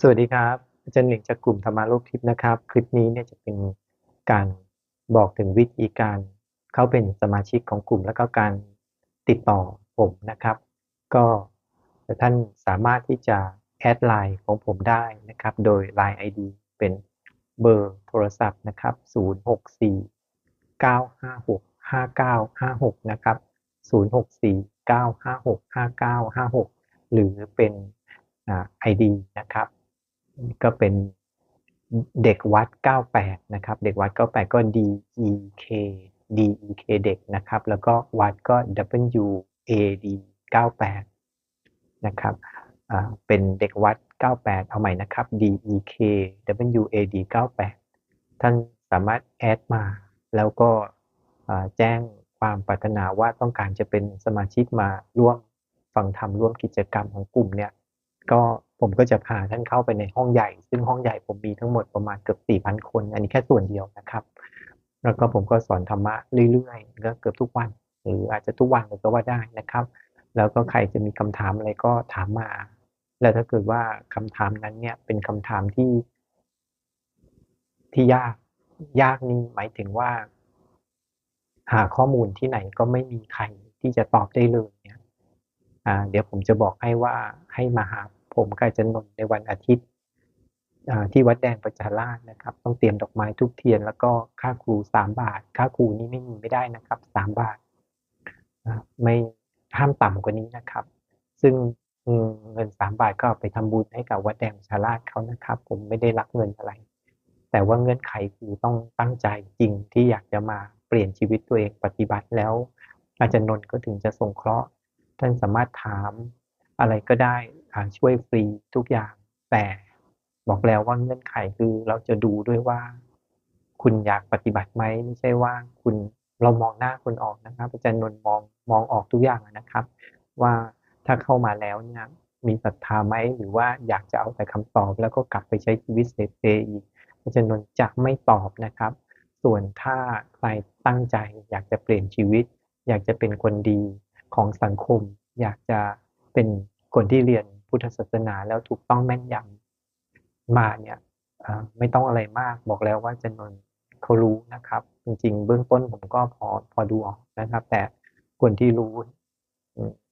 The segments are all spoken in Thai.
สวัสดีครับอาจารย์หนึ่งจากกลุ่มธรรมาโลกทิพย์นะครับ คลิปนี้เนี่ยจะเป็นการบอกถึงวิธีการเข้าเป็นสมาชิกของกลุ่ม แล้วก็การติดต่อผมนะครับ ก็ท่านสามารถที่จะแอดไลน์ของผมได้นะครับ โดย Line ID เป็นเบอร์โทรศัพท์นะครับ 064 956 5956 นะครับ 064 956 5956 หรือเป็นไอดีนะครับ ก็เป็นเด็กวัด 98 นะครับ เด็กวัด 98 ก็ D E K D E K เด็กนะครับ แล้วก็วัดก็ W A D 98 นะครับเป็นเด็กวัด 98 เอาใหม่นะครับ D E K W A D 98 ท่านสามารถแอดมา แล้วก็แจ้งความปรารถนาว่าต้องการจะเป็นสมาชิกมาร่วมฟังธรรมร่วมกิจกรรมของกลุ่มเนี่ยก็ ผมก็จะพาท่านเข้าไปในห้องใหญ่ ซึ่งห้องใหญ่ผมมีทั้งหมดประมาณเกือบ4,000คน อันนี้แค่ส่วนเดียวนะครับ แล้วก็ผมก็สอนธรรมะเรื่อยๆก็เกือบทุกวัน หรืออาจจะทุกวันก็ว่าได้นะครับ แล้วก็ใครจะมีคำถามอะไรก็ถามมา แล้วถ้าเกิดว่าคำถามนั้นเนี่ยเป็นคำถามที่ ที่ยาก ยากนี่หมายถึงว่า หาข้อมูลที่ไหนก็ไม่มีใครที่จะตอบได้เลยเนี่ยเดี๋ยวผมจะบอกให้ว่าให้มาหาผ มกายจะนนในวันอาทิตย์ที่วัดแดงประชาราชนะครับ ต้องเตรียมดอกไม้ทุกเทียน แล้วก็ค่าครูสามบาท ค่าครูนี้ไม่มีไม่ได้นะครับสามบาทไม่ห้ามต่ำกว่านี้นะครับ ซึ่งเงินสามบาทก็ไปทำบุญให้กับวัดแดงประชาราชเขานะครับ ผมไม่ได้รับเงินอะไร แต่ว่าเงื่อนไขคือต้องตั้งใจจริงที่อยากจะมาเปลี่ยนชีวิตตัวเองปฏิบัติแล้ว อาจารย์นนท์ก็ถึงจะส่งเคราะห์ ท่านสามารถถามอะไรก็ได้ ช่วยฟรีทุกอย่าง แต่บอกแล้วว่าเงื่อนไขคือเราจะดูด้วยว่า คุณอยากปฏิบัติไหมไม่ใช่ว่าคุณเรามองหน้าคนออกนะครับอาจารย์นนท์มองมองออกทุกอย่างนะครับ ว่าถ้าเข้ามาแล้วเนี่ยมีศรัทธาไหมหรือว่าอยากจะเอาแต่คำตอบ แล้วก็กลับไปใช้ชีวิตเซฟอีกอาจารย์นนท์จะไม่ตอบนะครับ ส่วนถ้าใครตั้งใจ อยากจะเปลี่ยนชีวิต อยากจะเป็นคนดีของสังคม อยากจะเป็นคนที่เรียน พุทธศาสนาแล้วถูกต้องแม่นยำมาเนี่ยไม่ต้องอะไรมากบอกแล้วว่าจะนนเขารู้นะครับ จริง ๆ เบื้องต้นผมก็พอพอดูออกนะครับ แต่คนที่รู้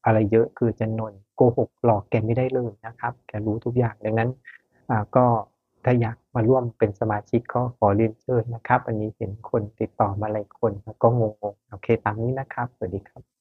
อะไรเยอะคือจะนนโกหกหลอกแกไม่ได้เลยนะครับ แกรู้ทุกอย่างดังนั้นก็ถ้าอยากมาร่วมเป็นสมาชิกก็ขอเรียนเชิญนะครับ อันนี้เห็นคนติดต่อมาหลายคนก็งงๆโอเคตามนี้นะครับ สวัสดีครับ